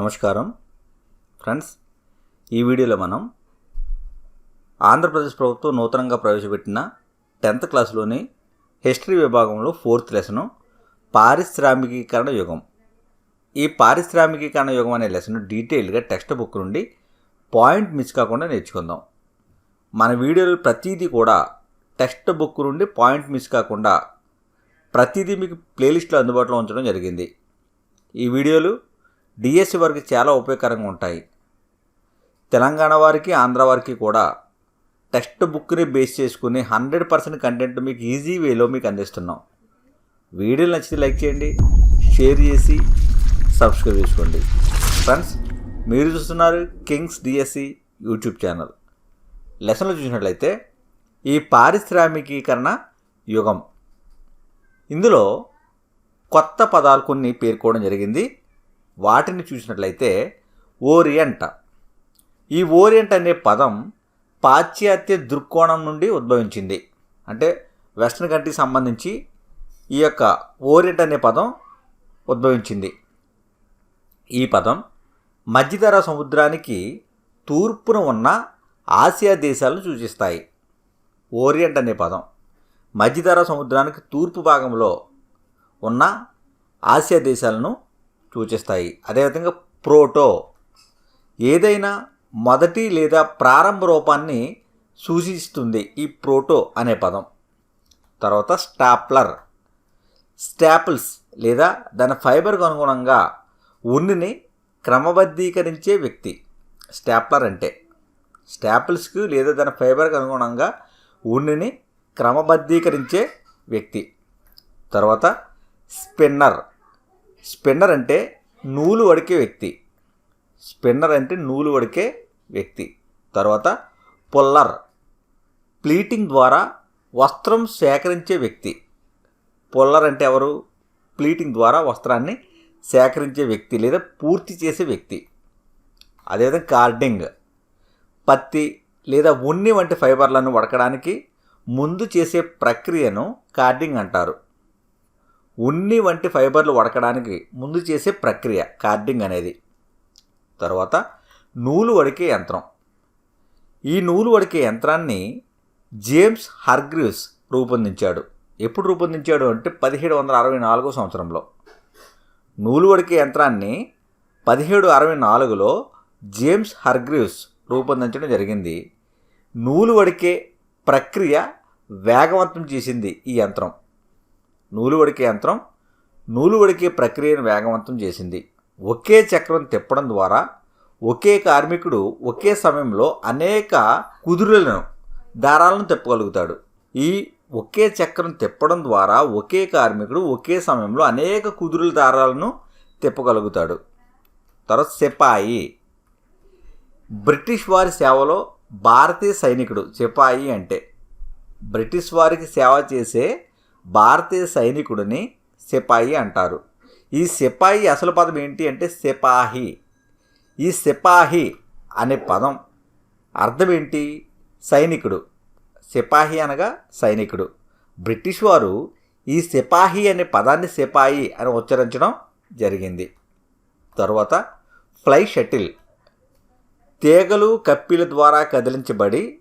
నమస్కారం. ఫ్రెండ్స్ ఈ వీడియోలో మనం ఆంధ్రప్రదేశ్ ప్రభుత్వం నూతనంగా ప్రవేశపెట్టిన టెన్త్ క్లాస్లోని హిస్టరీ విభాగంలో ఫోర్త్ లెసను పారిశ్రామికీకరణ యుగం. ఈ పారిశ్రామికీకరణ యుగం అనే లెసన్ డీటెయిల్గా టెక్స్ట్ బుక్ నుండి పాయింట్ మిస్ కాకుండా నేర్చుకుందాం. మన వీడియోలు ప్రతిదీ కూడా టెక్స్ట్ బుక్ నుండి పాయింట్ మిస్ కాకుండా ప్రతిదీ మీకు ప్లేలిస్ట్లో అందుబాటులో ఉంచడం జరిగింది. ఈ వీడియోలు డిఎస్సి వారికి చాలా ఉపయోగకరంగా ఉంటాయి. తెలంగాణ వారికి ఆంధ్ర వారికి కూడా టెక్స్ట్ బుక్ని బేస్ చేసుకుని హండ్రెడ్ పర్సెంట్ కంటెంట్ మీకు ఈజీ వేలో మీకు అందిస్తున్నాం. వీడియోలు నచ్చితే లైక్ చేయండి షేర్ చేసి సబ్స్క్రైబ్ చేసుకోండి. ఫ్రెండ్స్ మీరు చూస్తున్నారు కింగ్స్ డిఎస్సి యూట్యూబ్ ఛానల్. లెసన్లు చూసినట్లయితే ఈ పారిశ్రామికీకరణ యుగం. ఇందులో కొత్త పదాలు కొన్ని పేర్కోవడం జరిగింది. వాటిని చూసినట్లయితే ఓరియంట్. ఈ ఓరియంట్ అనే పదం పాశ్చాత్య దృక్కోణం నుండి ఉద్భవించింది. అంటే వెస్ట్రన్ కంట్రీకి సంబంధించి ఈ యొక్క ఓరియంట్ అనే పదం ఉద్భవించింది. ఈ పదం మధ్యధరా సముద్రానికి తూర్పున ఉన్న ఆసియా దేశాలను సూచిస్తాయి. ఓరియంట్ అనే పదం మధ్యధరా సముద్రానికి తూర్పు భాగంలో ఉన్న ఆసియా దేశాలను సూచిస్తాయి. అదేవిధంగా ప్రోటో ఏదైనా మొదటి లేదా ప్రారంభ రూపాన్ని సూచిస్తుంది ఈ ప్రోటో అనే పదం. తర్వాత స్టాప్లర్ స్టాపిల్స్ లేదా దాని ఫైబర్కు అనుగుణంగా ఉన్నిని క్రమబద్ధీకరించే వ్యక్తి. స్టాప్లర్ అంటే స్టాపిల్స్కి లేదా దాని ఫైబర్కి అనుగుణంగా ఉన్నిని క్రమబద్ధీకరించే వ్యక్తి. తర్వాత స్పిన్నర్ స్పిన్నర్ అంటే నూలు వడికే వ్యక్తి. స్పిన్నర్ అంటే నూలు వడికే వ్యక్తి. తర్వాత పుల్లర్ ప్లీటింగ్ ద్వారా వస్త్రం సేకరించే వ్యక్తి. పుల్లర్ అంటే ఎవరు? ప్లీటింగ్ ద్వారా వస్త్రాన్ని సేకరించే వ్యక్తి లేదా పూర్తి చేసే వ్యక్తి. అదేవిధంగా కార్డింగ్ పత్తి లేదా ఉన్ని వంటి ఫైబర్లను వడకడానికి ముందు చేసే ప్రక్రియను కార్డింగ్ అంటారు. ఉన్ని వంటి ఫైబర్లు వడకడానికి ముందు చేసే ప్రక్రియ కార్డింగ్ అనేది. తర్వాత నూలు వడికే యంత్రం. ఈ నూలు వడికే యంత్రాన్ని జేమ్స్ హర్గ్రీవ్స్ రూపొందించాడు. ఎప్పుడు రూపొందించాడు అంటే పదిహేడు వందల అరవై నాలుగో సంవత్సరంలో. నూలు వడికే యంత్రాన్ని పదిహేడు అరవై నాలుగులో జేమ్స్ హర్గ్రీవ్స్ రూపొందించడం జరిగింది. నూలు వడికే ప్రక్రియ వేగవంతం చేసింది ఈ యంత్రం. నూలు వడికే యంత్రం నూలు వడికే ప్రక్రియను వేగవంతం చేసింది. ఒకే చక్రం తిప్పడం ద్వారా ఒకే కార్మికుడు ఒకే సమయంలో అనేక కుదురులను దారాలను తిప్పగలుగుతాడు. ఈ ఒకే చక్రం తిప్పడం ద్వారా ఒకే కార్మికుడు ఒకే సమయంలో అనేక కుదురుల దారాలను తిప్పగలుగుతాడు. తర్వాత సిపాయి. బ్రిటిష్ వారి సేవలో భారతీయ సైనికుడు సిపాయి అంటే బ్రిటిష్ వారికి సేవ చేసే భారతీయ సైనికుడిని సిపాయి అంటారు. ఈ సిపాయి అసలు పదం ఏంటి అంటే సిపాహి. ఈ సిపాహి అనే పదం అర్థం ఏంటి? సైనికుడు. సిపాహి అనగా సైనికుడు. బ్రిటిష్ వారు ఈ సిపాహి అనే పదాన్ని సిపాయి అని ఉచ్చరించడం జరిగింది. తర్వాత ఫ్లై షటిల్ తీగలు కప్పీల ద్వారా కదిలించబడి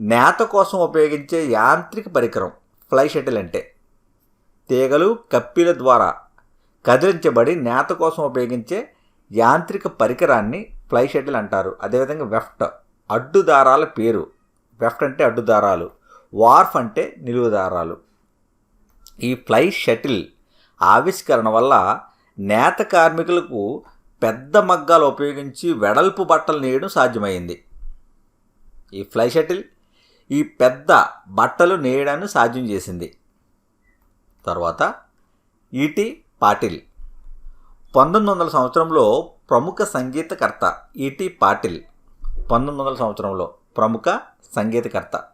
నేత కోసం ఉపయోగించే యాంత్రిక పరికరం ఫ్లై షటిల్ అంటే తీగలు కప్పీల ద్వారా కదిలించబడి నేత కోసం ఉపయోగించే యాంత్రిక పరికరాన్ని ఫ్లై షటిల్ అంటారు. అదేవిధంగా వెఫ్ట్ అడ్డుదారాల పేరు. వెఫ్ట్ అంటే అడ్డుదారాలు. వార్ఫ్ అంటే నిలువుదారాలు. ఈ ఫ్లై షటిల్ ఆవిష్కరణ వల్ల నేత కార్మికులకు పెద్ద మగ్గాలు ఉపయోగించి వెడల్పు బట్టలు నేయడం సాధ్యమైంది. ఈ ఫ్లై షటిల్ ఈ పెద్ద బట్టలు నేయడాన్ని సాధ్యం చేసింది. తర్వాత ఈటి పాటిల్. పంతొమ్మిది వందల సంవత్సరంలో ప్రముఖ సంగీతకర్త ఈటి పాటిల్. పంతొమ్మిది వందల సంవత్సరంలో ప్రముఖ సంగీతకర్త.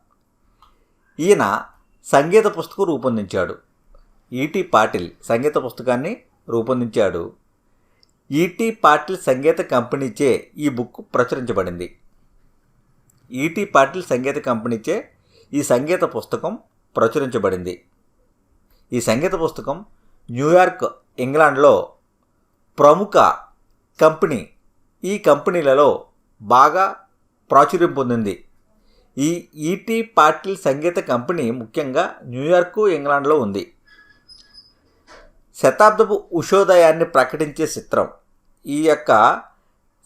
ఈయన సంగీత పుస్తకం రూపొందించాడు. ఈటి పాటిల్ సంగీత పుస్తకాన్ని రూపొందించాడు. ఈటి పాటిల్ సంగీత కంపెనీచే ఈ బుక్ ప్రచురించబడింది. ఈటీ పాటిల్ సంగీత కంపెనీచే ఈ సంగీత పుస్తకం ప్రచురించబడింది. ఈ సంగీత పుస్తకం న్యూయార్క్ ఇంగ్లాండ్లో ప్రముఖ కంపెనీ. ఈ కంపెనీలలో బాగా ప్రాచుర్యం పొందింది. ఈ ఈటీ పాటిల్ సంగీత కంపెనీ ముఖ్యంగా న్యూయార్కు ఇంగ్లాండ్లో ఉంది. శతాబ్దపు ఉషోదయాన్ని ప్రకటించే చిత్రం. ఈ యొక్క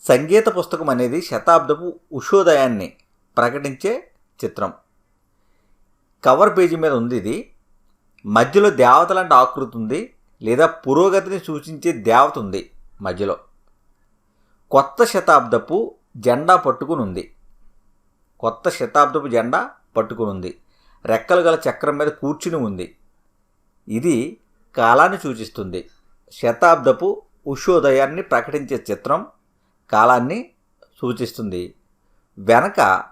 సంగీత పుస్తకం అనేది శతాబ్దపు ఉషోదయాన్ని ప్రకటించే చిత్రం. కవర్ పేజీ మీద ఉంది ఇది. మధ్యలో దేవత లాంటి ఆకృతి ఉంది. లేదా పురోగతిని సూచించే దేవత ఉంది మధ్యలో. కొత్త శతాబ్దపు జెండా పట్టుకుని ఉంది. కొత్త శతాబ్దపు జెండా పట్టుకుని ఉంది. రెక్కలు గల చక్రం మీద కూర్చుని ఉంది. ఇది కాలాన్ని సూచిస్తుంది. శతాబ్దపు ఉషోదయాన్ని ప్రకటించే చిత్రం కాలాన్ని సూచిస్తుంది. వెనక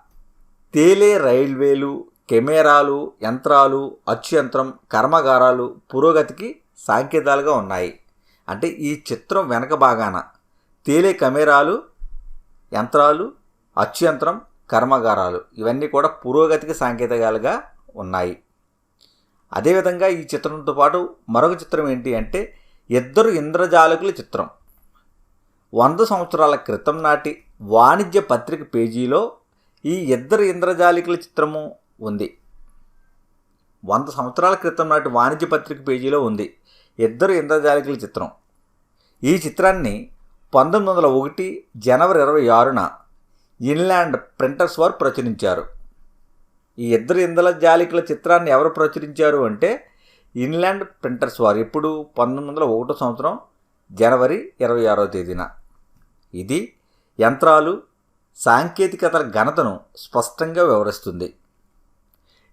తేలే రైల్వేలు కెమెరాలు యంత్రాలు అచ్చు యంత్రం కర్మాగారాలు పురోగతికి సాంకేతాలుగా ఉన్నాయి. అంటే ఈ చిత్రం వెనక భాగాన తేలే కెమెరాలు యంత్రాలు అచ్చు యంత్రం కర్మాగారాలు ఇవన్నీ కూడా పురోగతికి సాంకేతికాలుగా ఉన్నాయి. అదేవిధంగా ఈ చిత్రంతో పాటు మరొక చిత్రం ఏంటి అంటే ఇద్దరు ఇంద్రజాలకుల చిత్రం. వంద సంవత్సరాల క్రితం నాటి వాణిజ్య పత్రిక పేజీలో ఈ ఇద్దరు ఇంద్రజాలికల చిత్రము ఉంది. వంద సంవత్సరాల క్రితం నాటి వాణిజ్య పత్రిక పేజీలో ఉంది ఇద్దరు ఇంద్రజాలికల చిత్రం. ఈ చిత్రాన్ని పంతొమ్మిది వందల ఒకటి జనవరి ఇరవై ఆరున ఇన్లాండ్ ప్రింటర్స్ వారు ప్రచురించారు. ఈ ఇద్దరు ఇంద్ర జాలికల చిత్రాన్ని ఎవరు ప్రచురించారు అంటే ఇన్లాండ్ ప్రింటర్స్ వారు. ఇప్పుడు పంతొమ్మిది వందల ఒకటో సంవత్సరం జనవరి ఇరవై ఆరో తేదీన. ఇది యంత్రాలు సాంకేతికతల ఘనతను స్పష్టంగా వివరిస్తుంది.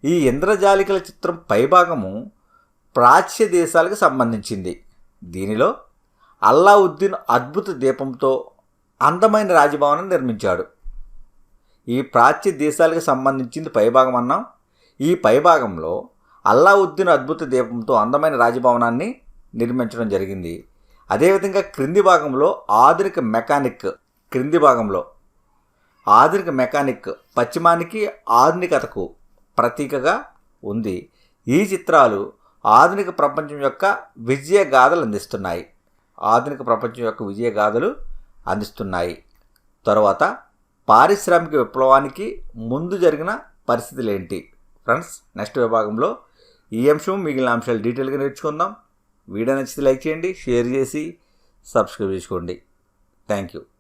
ఈ ఇంద్రజాలికల చిత్రం పైభాగము ప్రాచ్య దేశాలకు సంబంధించింది. దీనిలో అల్లావుద్దీన్ అద్భుత దీపంతో అందమైన రాజభవనం నిర్మించాడు. ఈ ప్రాచ్య దేశాలకు సంబంధించింది పైభాగం అన్నాం. ఈ పైభాగంలో అల్లావుద్దీన్ అద్భుత దీపంతో అందమైన రాజభవనాన్ని నిర్మించడం జరిగింది. అదేవిధంగా క్రింది భాగంలో ఆధునిక మెకానిక్ క్రింది భాగంలో ఆధునిక మెకానిక్ పశ్చిమానికి ఆధునికతకు ప్రతీకగా ఉంది. ఈ చిత్రాలు ఆధునిక ప్రపంచం యొక్క విజయగాథలు అందిస్తున్నాయి. ఆధునిక ప్రపంచం యొక్క విజయగాథలు అందిస్తున్నాయి. తర్వాత పారిశ్రామిక విప్లవానికి ముందు జరిగిన పరిస్థితులు ఏంటి ఫ్రెండ్స్ నెక్స్ట్ విభాగంలో ఈ అంశం మిగిలిన అంశాలు డీటెయిల్గా నేర్చుకుందాం. వీడియో నచ్చితే లైక్ చేయండి షేర్ చేసి సబ్స్క్రైబ్ చేసుకోండి. Thank you.